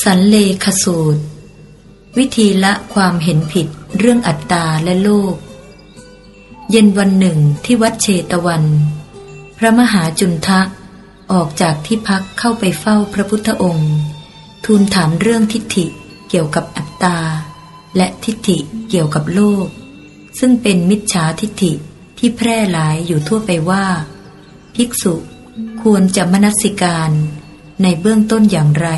สันเลขสูตร วิธีละความเห็นผิดเรื่องอัตตาและโลก เย็นวันหนึ่งที่วัดเชตวัน พระมหาจุนทะออกจากที่พักเข้าไปเฝ้าพระพุทธองค์ ทูลถามเรื่องทิฏฐิเกี่ยวกับอัตตา และทิฏฐิเกี่ยวกับโลก ซึ่งเป็นมิจฉาทิฏฐิที่แพร่หลายอยู่ทั่วไปว่า ภิกษุควรจะมนสิการในเบื้องต้นอย่างไร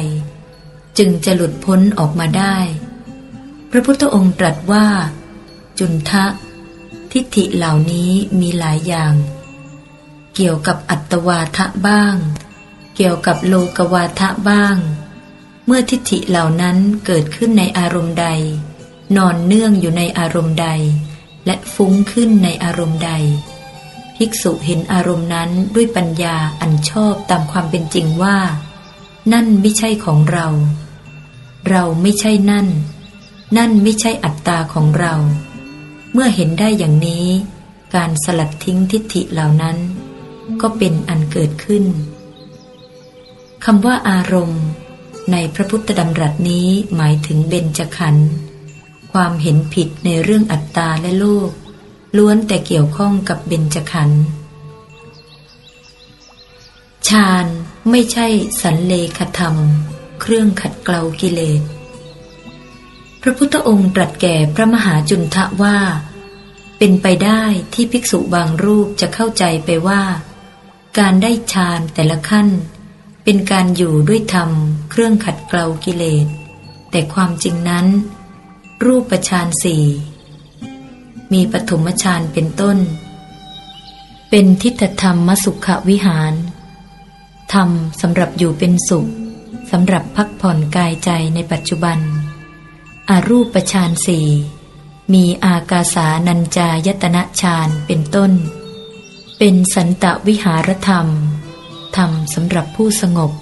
จึงจะหลุดพ้นออกมาได้ พระพุทธองค์ตรัสว่า จุนทะ ทิฏฐิเหล่านี้มีหลายอย่าง เกี่ยวกับอัตวาทะบ้าง เกี่ยวกับโลกวาทะบ้าง เมื่อทิฏฐิเหล่านั้นเกิดขึ้นในอารมณ์ใด นอนเนื่องอยู่ในอารมณ์ใด และฟุ้งขึ้นในอารมณ์ใด ภิกษุเห็นอารมณ์นั้นด้วยปัญญาอันชอบตามความเป็นจริงว่านั่นไม่ใช่ของเรา เราไม่ใช่นั่น นั่นไม่ใช่อัตตาของเรา เมื่อเห็นได้อย่างนี้ การสลัดทิ้งทิฏฐิเหล่านั้น ก็เป็นอันเกิดขึ้นคำว่าอารมณ์ ในพระพุทธดำรัสนี้หมายถึงเบญจขันธ์ความเห็นผิดในเรื่องอัตตาและโลก ล้วนแต่เกี่ยวข้องกับเบญจขันธ์ฌานไม่ใช่สันเลขธรรม เครื่องขัดเกลากิเลส พระพุทธองค์ตรัสแก่พระมหาจุนทะว่า เป็นไปได้ที่ภิกษุบางรูปจะเข้าใจไปว่า การได้ฌานแต่ละขั้น เป็นการอยู่ด้วยธรรม เครื่องขัดเกลากิเลส แต่ความจริงนั้น รูปฌานสี่มีปฐมฌานเป็นต้น เป็นทิฏฐธรรมมสุขวิหาร ธรรมสำหรับอยู่เป็นสุข สำหรับพักผ่อนกายใจในปัจจุบัน อารูปฌานสี่มีอากาสานัญจายตนะฌานเป็นต้น เป็นสันตวิหารธรรม ธรรมสำหรับผู้สงบ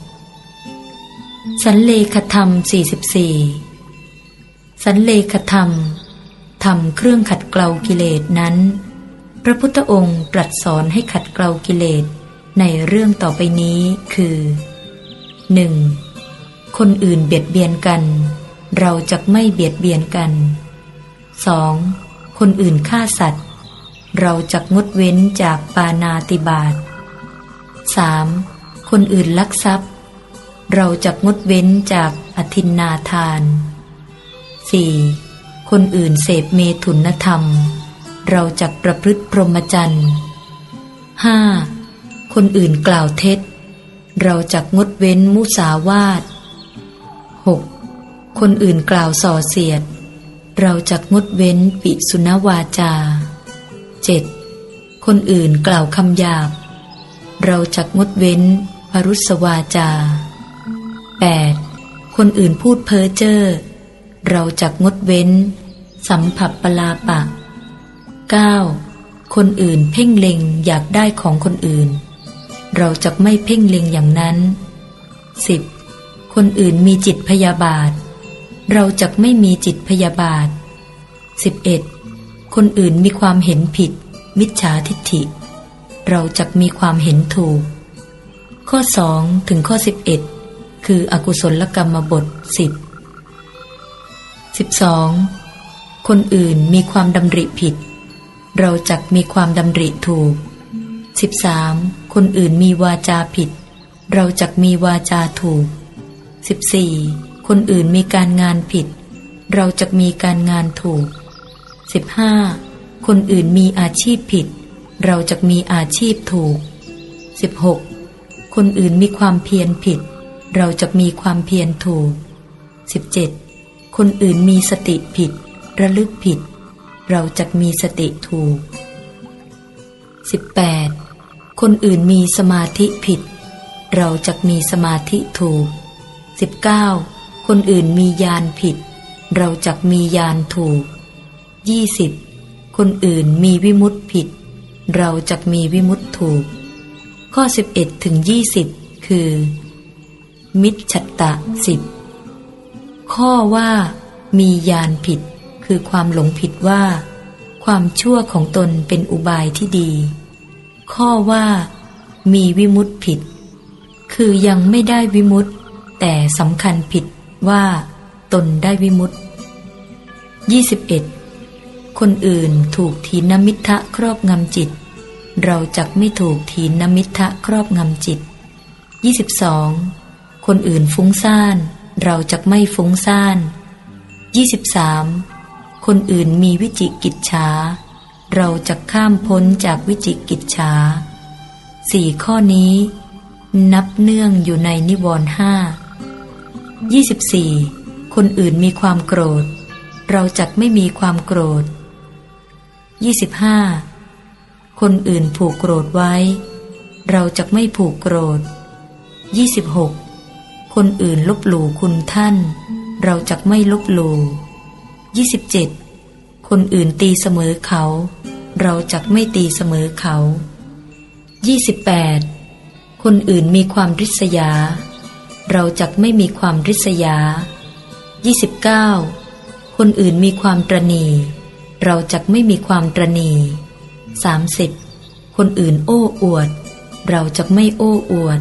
สันเลขธรรม 44 สันเลขธรรม ธรรมเครื่องขัดเกลากิเลสนั้น พระพุทธองค์ตรัสสอนให้ขัดเกลากิเลสในเรื่องต่อไปนี้คือ 1. คนอื่นเบียดเบียนกัน เราจะไม่เบียดเบียนกัน 2. คนอื่นฆ่าสัตว์ เราจะงดเว้นจากปานาติบาต 3. คนอื่นลักทรัพย์ เราจะงดเว้นจากอธินนาทาน 4. คนอื่นเสพเมถุนธรรม เราจะประพฤติพรหมจรรย์ 5. คนอื่นกล่าวเท็จ เราจะงดเว้นมุสาวาท 6. คนอื่นกล่าวส่อเสียด เราจะงดเว้นปิสุนวาจา 7. คนอื่นกล่าวคำหยาบ เราจะงดเว้นพรุสวาจา 8. คนอื่นพูดเพ้อเจ้อเราจะงดเว้น สัมผัสปลาปะ 9. คนอื่นเพ่งเล็งอยากได้ของคนอื่น เราจะไม่เพ่งเล็งอย่างนั้น 10. คนอื่นมีจิตพยาบาท เราจะไม่มีจิตพยาบาท 11. คนอื่นมีความเห็นผิด มิจฉาทิฏฐิ เราจะมีความเห็นถูก ข้อ 2 ถึงข้อ 11 คืออกุศลกรรมบท 10 12. คนอื่นมีความดำริผิด เราจักมีความดำริถูก 13. คนอื่นมีวาจาผิด เราจักมีวาจาถูก 14. คนอื่นมีการงานผิด เราจักมีการงานถูก 15. คนอื่นมีอาชีพผิด เราจักมีอาชีพถูก 16. คนอื่นมีความเพียรผิด เราจะมีความเพียรถูก 17. คนอื่นมีสติผิด ระลึกผิด เราจะมีสติถูก 18. คนอื่นมีสมาธิผิด เราจะมีสมาธิถูก 19. คนอื่นมียานผิด เราจะมียานถูก 20. คนอื่นมีวิมุตติผิด เราจะมีวิมุตติถูก ข้อ 11ถึง20 คือ มิจฉตะสิบข้อว่า มียานผิด คือความหลงผิดว่า ความชั่วของตนเป็นอุบายที่ดี ข้อว่า มีวิมุตติผิด คือยังไม่ได้วิมุตติ แต่สำคัญผิดว่าตนได้วิมุตติ 21. คนอื่นถูกถีนมิทะครอบงำจิต เราจักไม่ถูกถีนมิทะครอบงำจิต 22. คนอื่นฟุ้งซ่าน เราจักไม่ฟุ้งซ่าน 23. คนอื่นมีวิจิกิจฉาเราจะข้ามพ้นจากวิจิกิจฉาสี่ข้อนี้ นับเนื่องอยู่ในนิวรณ์ห้า 24. คนอื่นมีความโกรธ เราจักไม่มีความโกรธ 25. คนอื่นผูกโกรธไว้ เราจักไม่ผูกโกรธ 26. คนอื่นลบหลู่คุณท่าน เราจักไม่ลบหลู่ 27. คนอื่นตีเสมอเขา เราจักไม่ตีเสมอเขา 28. คนอื่นมีความริษยา เราจักไม่มีความริษยา 29. คนอื่นมีความตรณี เราจักไม่มีความตรณี 30. คนอื่นโอ้อวด เราจักไม่โอ้อวด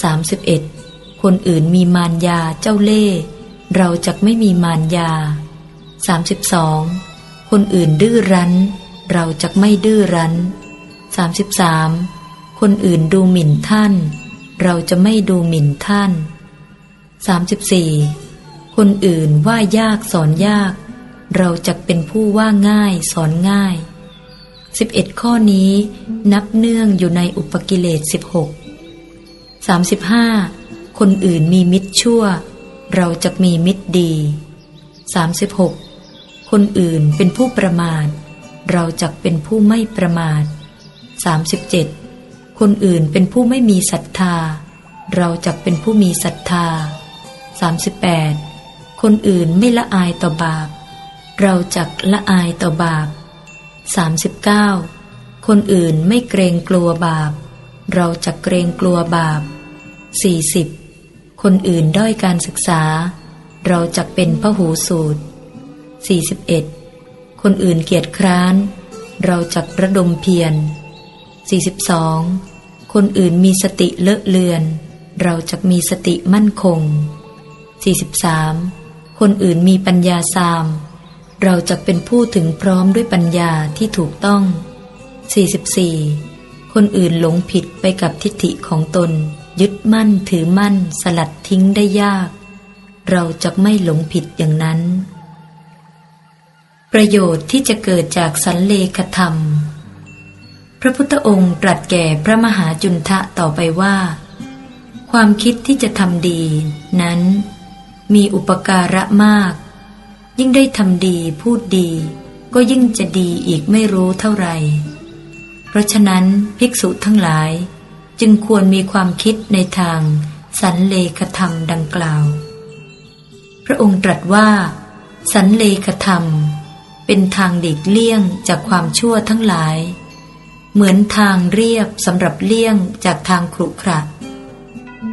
31. คนอื่นมีมารยาเจ้าเล่ห์เราจักไม่มีมารยา 32. คนอื่นดื้อรั้น เราจักไม่ดื้อรั้น 33. คนอื่นดูหมิ่นท่าน เราจะไม่ดูหมิ่นท่าน 34. คนอื่นว่ายากสอนยาก เราจะเป็นผู้ว่าง่ายสอนง่าย 11 ข้อนี้นับเนื่องอยู่ในอุปกิเลส 16 35. คนอื่นมีมิตรชั่ว เราจะมีมิตรดี 36. คนอื่นเป็นผู้ประมาท เราจะเป็นผู้ไม่ประมาท 37. คนอื่นเป็นผู้ไม่มีศรัทธา เราจะเป็นผู้มีศรัทธา 38. คนอื่นไม่ละอายต่อบาป เราจักละอายต่อบาป 39. คนอื่นไม่เกรงกลัวบาป เราจะเกรงกลัวบาป 40. คนอื่นด้อยการศึกษา เราจะเป็นพหูสูตร 41. คนอื่นเกียจคร้าน เราจะระดมเพียร 42. คนอื่นมีสติเลอะเลือน เราจะมีสติมั่นคง 43. คนอื่นมีปัญญาสาม เราจะเป็นผู้ถึงพร้อมด้วยปัญญาที่ถูกต้อง 44. คนอื่นหลงผิดไปกับทิฏฐิของตน ยึดมั่นถือมั่นสลัดทิ้งได้ยาก เราจะไม่หลงผิดอย่างนั้น ประโยชน์ที่จะเกิดจากสันเลขธรรม พระพุทธองค์ตรัสแก่พระมหาจุนทะต่อไปว่า ความคิดที่จะทำดี นั้นมีอุปการะมาก ยิ่งได้ทำดีพูดดี ก็ยิ่งจะดีอีกไม่รู้เท่าไหร่ เพราะฉะนั้นภิกษุทั้งหลาย จึงควรมีความคิดในทางสันเลขธรรมดังกล่าว พระองค์ตรัสว่า สันเลขธรรม เป็นทางเด็กเลี่ยงจากความชั่วทั้งหลาย เหมือนทางเรียบสำหรับเลี่ยงจากทางขรุขระ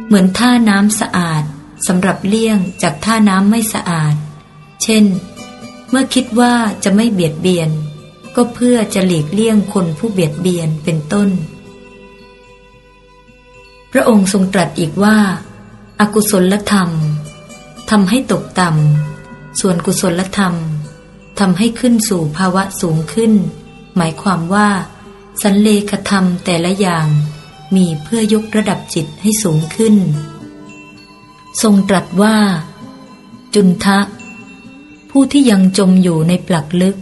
เหมือนท่าน้ำสะอาดสำหรับเลี่ยงจากท่าน้ำไม่สะอาด เช่น เมื่อคิดว่าจะไม่เบียดเบียน ก็เพื่อจะหลีกเลี่ยงคนผู้เบียดเบียนเป็นต้น พระองค์ทรงตรัสอีกว่า อากุศลธรรมทำให้ตกต่ำ ส่วนกุศลธรรมทำให้ขึ้นสู่ภาวะสูงขึ้น หมายความว่า สันเลขธรรมแต่ละอย่างมีเพื่อยกระดับจิตให้สูงขึ้น ทรงตรัสว่า จุนทะ ผู้ที่ยังจมอยู่ในปลักลึก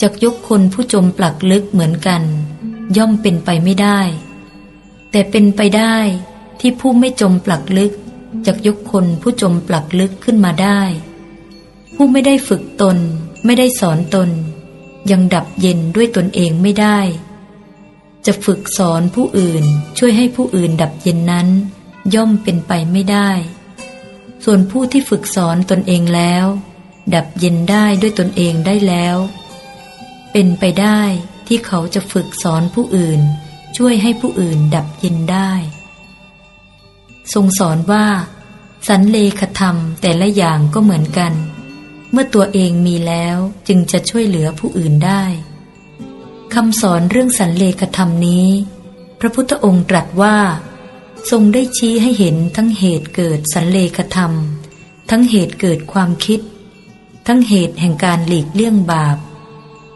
จะยกคนผู้จมปลักลึกเหมือนกัน ย่อมเป็นไปไม่ได้ แต่เป็นไปได้ที่ผู้ไม่จมปลักลึกจะยกคนผู้จมปลักลึกขึ้นมาได้ ผู้ไม่ได้ฝึกตน ไม่ได้สอนตน ยังดับเย็นด้วยตนเองไม่ได้ จะฝึกสอนผู้อื่นช่วยให้ผู้อื่นดับเย็นนั้น ย่อมเป็นไปไม่ได้ ส่วนผู้ที่ฝึกสอนตนเองแล้ว ดับเย็นได้ด้วยตนเองได้แล้ว เป็นไปได้ที่เขาจะฝึกสอนผู้อื่น ช่วยให้ผู้อื่นดับเย็นได้ ทรงสอนว่า สันเลขธรรมแต่ละอย่างก็เหมือนกัน เมื่อตัวเองมีแล้วจึงจะช่วยเหลือผู้อื่นได้ คำสอนเรื่องสันเลขธรรมนี้ พระพุทธองค์ตรัสว่า ทรงได้ชี้ให้เห็นทั้งเหตุเกิดสันเลขธรรม ทั้งเหตุเกิดความคิด ทั้งเหตุแห่งการหลีกเลี่ยงบาป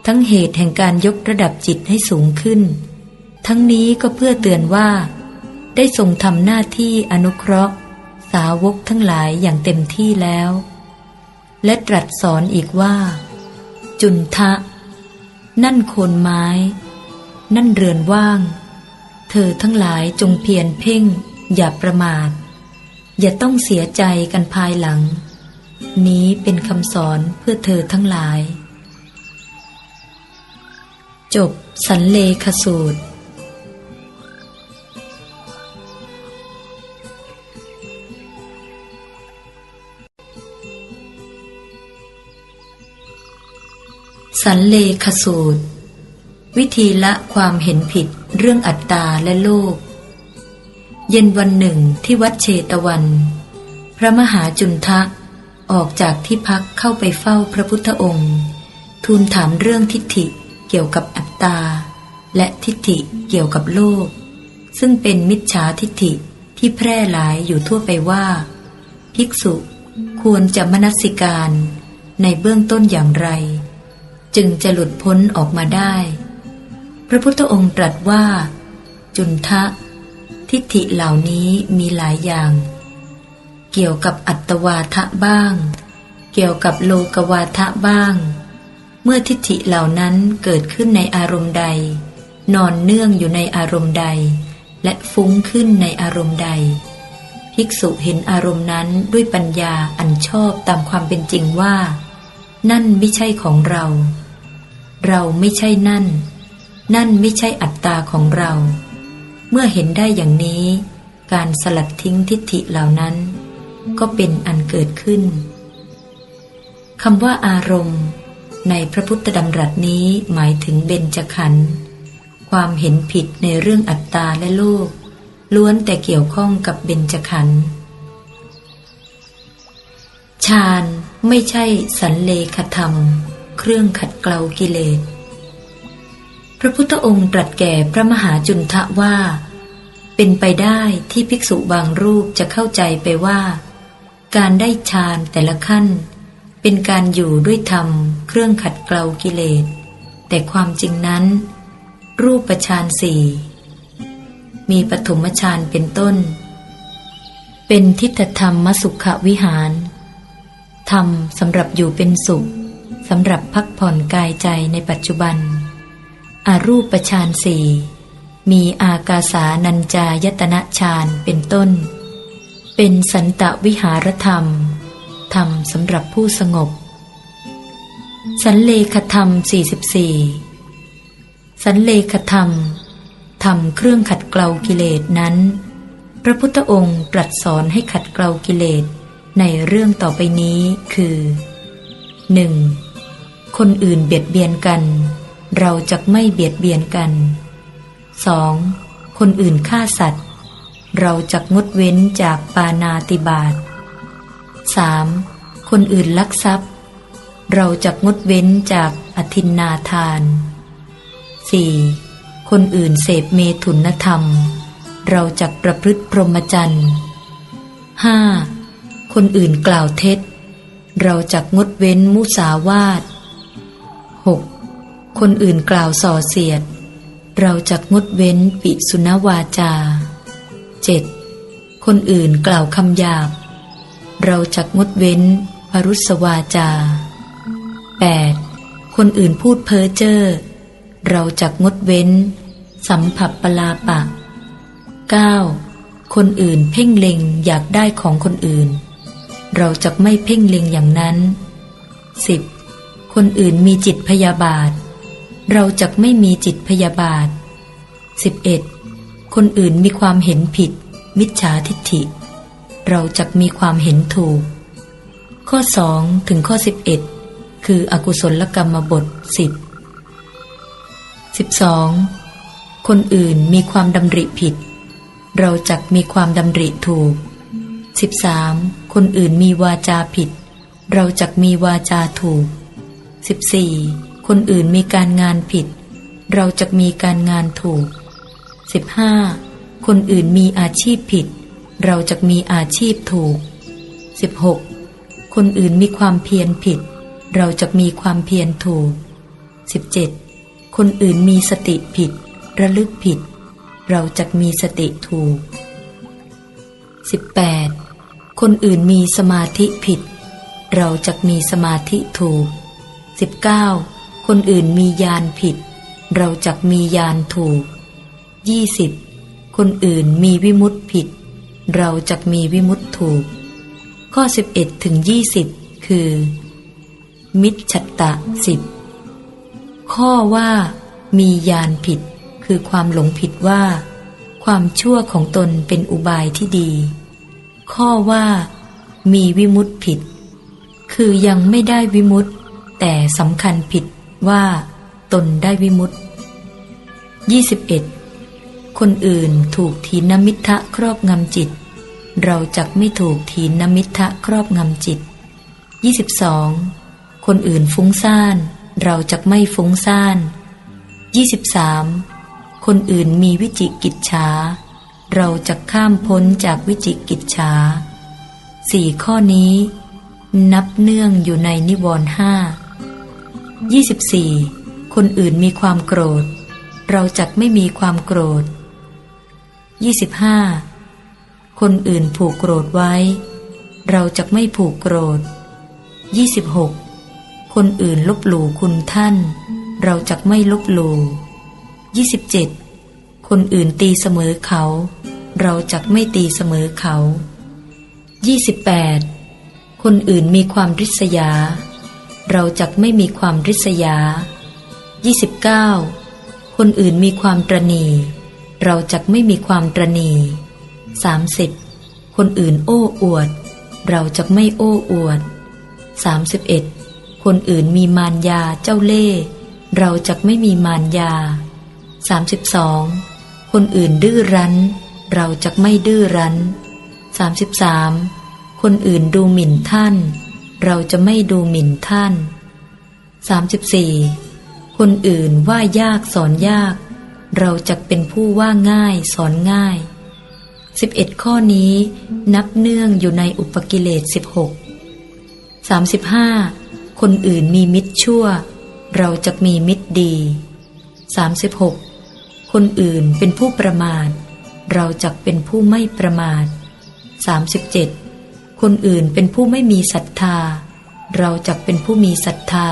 ทั้งเหตุแห่งการยกระดับจิตให้สูงขึ้น ทั้งนี้ก็เพื่อเตือนว่า ได้ทรงทำหน้าที่อนุเคราะห์ สาวกทั้งหลายอย่างเต็มที่แล้ว และตรัสสอนอีกว่า จุนทะ นั่นโคนไม้ นั่นเรือนว่าง เธอทั้งหลายจงเพียรเพ่ง อย่าประมาท อย่าต้องเสียใจกันภายหลัง นี้เป็นคำสอนเพื่อเธอทั้งหลาย จบสันเลขสูตร สันเลขสูตร วิธีละความเห็นผิดเรื่องอัตตาและโลก เย็นวันหนึ่งที่วัดเชตวัน พระมหาจุนทะออกจากที่พักเข้าไปเฝ้าพระพุทธองค์ ทูลถามเรื่องทิฏฐิเกี่ยวกับอัตตา และทิฏฐิเกี่ยวกับโลก ซึ่งเป็นมิจฉาทิฏฐิที่แพร่หลายอยู่ทั่วไปว่า ภิกษุควรจะมนสิการในเบื้องต้นอย่างไร จึงจะหลุดพ้นออกมาได้ พระพุทธองค์ตรัสว่า จุนทะ ทิฏฐิเหล่านี้มีหลายอย่าง เกี่ยวกับอัตวาทะบ้าง เกี่ยวกับโลกวาทะบ้าง เมื่อทิฏฐิเหล่านั้นเกิดขึ้นในอารมณ์ใด นอนเนื่องอยู่ในอารมณ์ใด และฟุ้งขึ้นในอารมณ์ใด ภิกษุเห็นอารมณ์นั้นด้วยปัญญาอันชอบตามความเป็นจริงว่านั่นไม่ใช่ของเรา เราไม่ใช่นั่น นั่นไม่ใช่อัตตาของเรา เมื่อเห็นได้อย่างนี้ การสลัดทิ้งทิฏฐิเหล่านั้น ก็เป็นอันเกิดขึ้นคำว่าอารมณ์ ในพระพุทธดำรัสนี้หมายถึงเบญจขันธ์ความเห็นผิดในเรื่องอัตตาและโลก ล้วนแต่เกี่ยวข้องกับเบญจขันธ์ฌานไม่ใช่สันเลขธรรม เครื่องขัดเกลากิเลส พระพุทธองค์ตรัสแก่พระมหาจุนทะว่า เป็นไปได้ที่ภิกษุบางรูปจะเข้าใจไปว่า การได้ฌานแต่ละขั้น เป็นการอยู่ด้วยธรรม เครื่องขัดเกลากิเลส แต่ความจริงนั้น รูปฌานสี่มีปฐมฌานเป็นต้น เป็นทิฏฐธรรมมสุขวิหาร ธรรมสำหรับอยู่เป็นสุข สำหรับพักผ่อนกายใจในปัจจุบัน อารูปฌานสี่มีอากาสานัญจายตนะฌานเป็นต้น เป็นสันตวิหารธรรม ธรรมสำหรับผู้สงบ สันเลขธรรม 44 สันเลขธรรม ธรรมเครื่องขัดเกลากิเลสนั้น พระพุทธองค์ตรัสสอนให้ขัดเกลากิเลสในเรื่องต่อไปนี้คือ 1. คนอื่นเบียดเบียนกัน เราจะไม่เบียดเบียนกัน 2. คนอื่นฆ่าสัตว์ เราจะงดเว้นจากปานาติบาต 3. คนอื่นลักทรัพย์ เราจะงดเว้นจากอธินนาทาน 4. คนอื่นเสพเมถุนธรรม เราจะประพฤติพรหมจรรย์ 5. คนอื่นกล่าวเท็จ เราจะงดเว้นมุสาวาท 6. คนอื่นกล่าวส่อเสียด เราจะงดเว้นปิสุนวาจา 7. คนอื่นกล่าวคำหยาบ เราจะงดเว้นปรุสวาจา 8. คนอื่นพูดเพ้อเจ้อเราจะงดเว้น สัมผัสปลาปะ 9. คนอื่นเพ่งเล็งอยากได้ของคนอื่น เราจะไม่เพ่งเล็งอย่างนั้น 10. คนอื่นมีจิตพยาบาท เราจะไม่มีจิตพยาบาท 11. คนอื่นมีความเห็นผิด มิจฉาทิฏฐิ เราจะมีความเห็นถูก ข้อ 2 ถึงข้อ 11 คืออกุศลกรรมบท 10 12. คนอื่นมีความดำริผิด เราจักมีความดำริถูก 13. คนอื่นมีวาจาผิด เราจักมีวาจาถูก 14. คนอื่นมีการงานผิด เราจักมีการงานถูก 15. คนอื่นมีอาชีพผิด เราจักมีอาชีพถูก 16. คนอื่นมีความเพียรผิด เราจะมีความเพียรถูก 17. คนอื่นมีสติผิด ระลึกผิด เราจะมีสติถูก 18. คนอื่นมีสมาธิผิด เราจะมีสมาธิถูก 19. คนอื่นมียานผิด เราจะมียานถูก 20. คนอื่นมีวิมุตติผิด เราจะมีวิมุตติถูก ข้อ 11ถึง20 คือ มิจฉัตตะสิบข้อว่า มียานผิด คือความหลงผิดว่า ความชั่วของตนเป็นอุบายที่ดี ข้อว่า มีวิมุตติผิด คือยังไม่ได้วิมุตติ แต่สำคัญผิดว่าตนได้วิมุตติ21คนอื่นถูกทีนมิทะครอบงำจิต เราจักไม่ถูกทีนมิทะครอบงำจิต 22. คนอื่นฟุ้งซ่าน เราจักไม่ฟุ้งซ่าน 23. คนอื่นมีวิจิกิจฉาเราจะข้ามพ้นจากวิจิกิจฉาสี่ข้อนี้ นับเนื่องอยู่ในนิวรณ์ห้า 24. คนอื่นมีความโกรธ เราจักไม่มีความโกรธ 25. คนอื่นผูกโกรธไว้ เราจะไม่ผูกโกรธ 26. คนอื่นลบหลู่คุณท่าน เราจะไม่ลบหลู่ 27. คนอื่นตีเสมอเขา เราจะไม่ตีเสมอเขา 28. คนอื่นมีความริษยา เราจะไม่มีความริษยา 29. คนอื่นมีความตรณีเราจะไม่มีความตรณี 30. คนอื่นโอ้อวด เราจะไม่โอ้อวด 31. คนอื่นมีมารยาเจ้าเล่ห์เราจะไม่มีมารยา 32. คนอื่นดื้อรั้น เราจะไม่ดื้อรั้น 33. คนอื่นดูหมิ่นท่าน เราจะไม่ดูหมิ่นท่าน 34. คนอื่นว่ายากสอนยาก เราจะเป็นผู้ว่าง่ายสอนง่าย 11 ข้อนี้นับเนื่องอยู่ในอุปกิเลส 16 35. คนอื่นมีมิตรชั่ว เราจะมีมิตรดี 36. คนอื่นเป็นผู้ประมาท เราจะเป็นผู้ไม่ประมาท 37. คนอื่นเป็นผู้ไม่มีศรัทธา เราจะเป็นผู้มีศรัทธา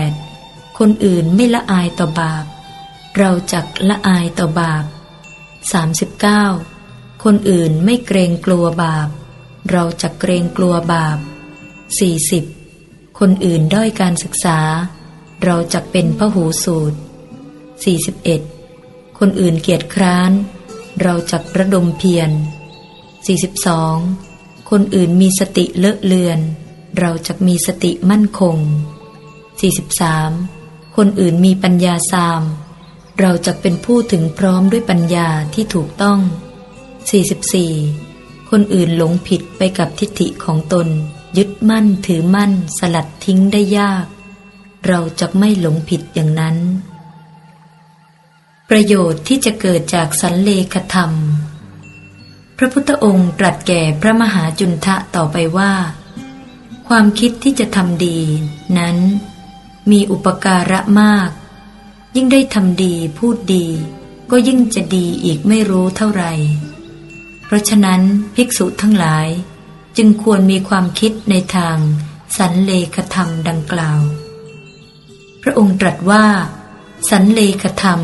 38. คนอื่นไม่ละอายต่อบาป เราจักละอายต่อบาป 39. คนอื่นไม่เกรงกลัวบาป เราจะเกรงกลัวบาป 40. คนอื่นด้อยการศึกษา เราจะเป็นพหูสูตร 41. คนอื่นเกียจคร้าน เราจะระดมเพียร 42. คนอื่นมีสติเลอะเลือน เราจะมีสติมั่นคง 43. คนอื่นมีปัญญาสาม เราจะเป็นผู้ถึงพร้อมด้วยปัญญาที่ถูกต้อง 44. คนอื่นหลงผิดไปกับทิฏฐิของตน ยึดมั่นถือมั่นสลัดทิ้งได้ยาก เราจะไม่หลงผิดอย่างนั้น ประโยชน์ที่จะเกิดจากสันเลขธรรม พระพุทธองค์ตรัสแก่พระมหาจุนทะต่อไปว่า ความคิดที่จะทำดี นั้น มีอุปการะมาก ยิ่งได้ทำดีพูดดี ก็ยิ่งจะดีอีกไม่รู้เท่าไหร่ เพราะฉะนั้นภิกษุทั้งหลาย จึงควรมีความคิดในทาง สันเลขธรรมดังกล่าว พระองค์ตรัสว่า สันเลขธรรม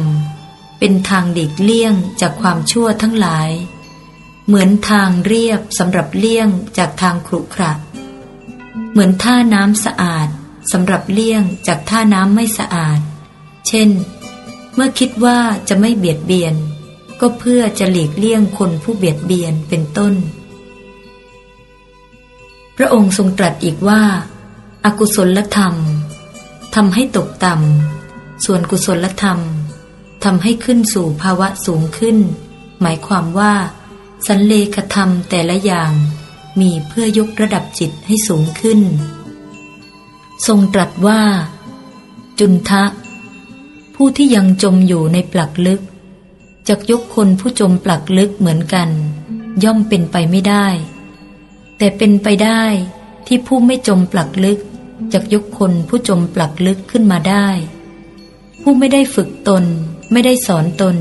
เป็นทางเด็กเลี่ยงจากความชั่วทั้งหลาย เหมือนทางเรียบสำหรับเลี่ยงจากทางขรุขระเหมือนท่าน้ำสะอาดสำหรับเลี่ยงจากท่าน้ำไม่สะอาด เช่น เมื่อคิดว่าจะไม่เบียดเบียน ก็เพื่อจะหลีกเลี่ยงคนผู้เบียดเบียนเป็นต้น พระองค์ทรงตรัสอีกว่าอากุศลธรรมทำให้ตกต่ำ ส่วนกุศลธรรมทำให้ขึ้นสู่ภาวะสูงขึ้น หมายความว่า สันเลขธรรมแต่ละอย่างมีเพื่อยกระดับจิตให้สูงขึ้น ทรงตรัสว่า จุนทะ ผู้ที่ยังจมอยู่ในปลักลึกจะยกคนผู้จมปลักลึกเหมือนกัน ย่อมเป็นไปไม่ได้แแต่เป็นไปได้ที่ผู้ไม่จมปลักลึกจะยกคนผู้จมปลักลึกขึ้นมาได้ ผู้ไม่ได้ฝึกตน ไม่ได้สอนตน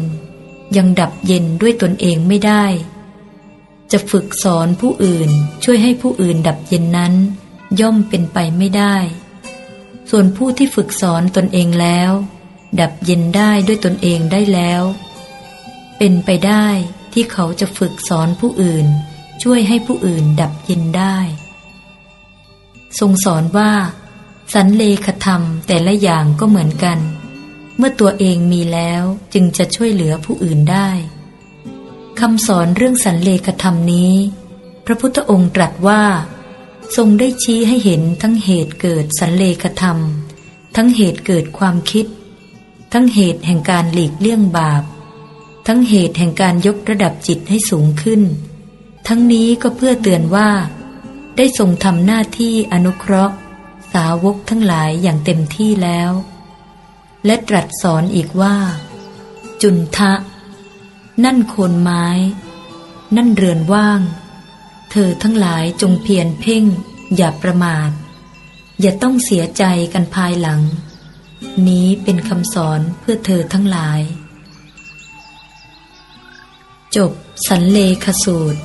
ยังดับเย็นด้วยตนเองไม่ได้ จะฝึกสอนผู้อื่นช่วยให้ผู้อื่นดับเย็นนั้น ย่อมเป็นไปไม่ได้ ส่วนผู้ที่ฝึกสอนตนเองแล้ว ดับเย็นได้ด้วยตนเองได้แล้ว เป็นไปได้ที่เขาจะฝึกสอนผู้อื่น ช่วยให้ผู้อื่นดับเย็นได้ ทรงสอนว่า สันเลขธรรมแต่ละอย่างก็เหมือนกัน เมื่อตัวเองมีแล้วจึงจะช่วยเหลือผู้อื่นได้ คำสอนเรื่องสันเลขธรรมนี้ พระพุทธองค์ตรัสว่า ทรงได้ชี้ให้เห็นทั้งเหตุเกิดสันเลขธรรม ทั้งเหตุเกิดความคิด ทั้งเหตุแห่งการหลีกเลี่ยงบาป ทั้งเหตุแห่งการยกระดับจิตให้สูงขึ้น ทั้งนี้ก็เพื่อเตือนว่า ได้ทรงทำหน้าที่อนุเคราะห์ สาวกทั้งหลายอย่างเต็มที่แล้ว และตรัสสอนอีกว่า จุนทะ นั่นโคนไม้ นั่นเรือนว่าง เธอทั้งหลายจงเพียรเพ่ง อย่าประมาท อย่าต้องเสียใจกันภายหลัง นี้เป็นคำสอนเพื่อเธอทั้งหลาย จบสันเลขสูตร